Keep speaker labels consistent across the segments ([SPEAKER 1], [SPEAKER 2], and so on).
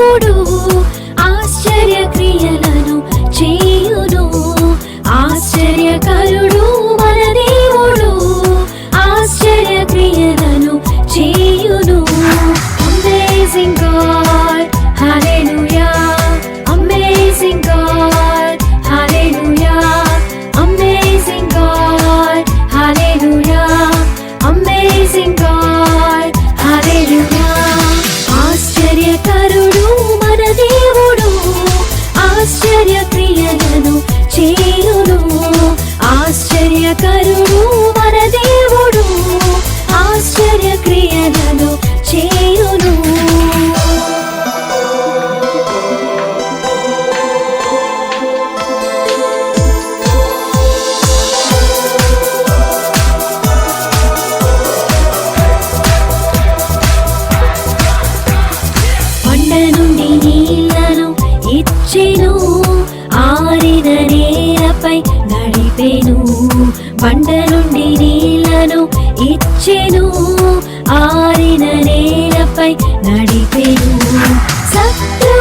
[SPEAKER 1] உறவோடு Сердце నడిచెను ఆరిన నేలపై నడిపెను. సత్ర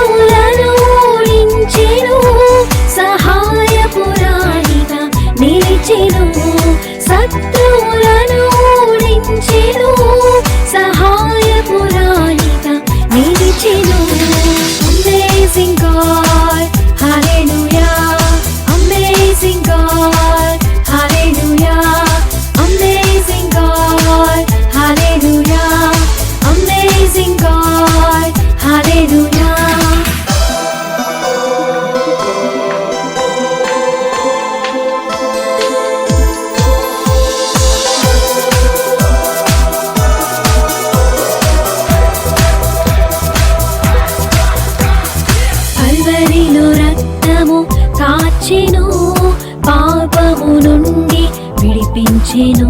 [SPEAKER 1] విడిపించెను పాపము నుండి విడిపించెను.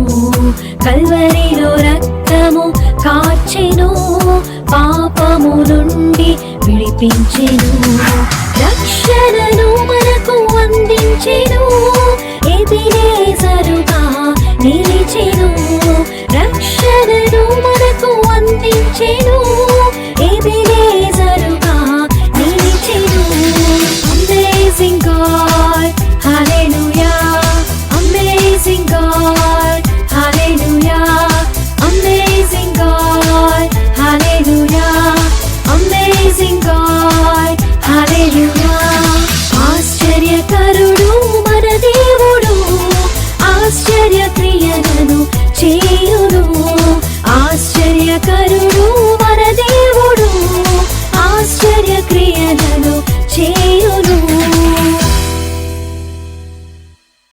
[SPEAKER 1] కల్వరిలో రక్తము కాచెను పాపము నుండి విడిపించెను. రక్షణను మనకు అందించెను ఎదిరేసరుగా నిలిచెను. రక్షణను మనకు అందించెను. screen.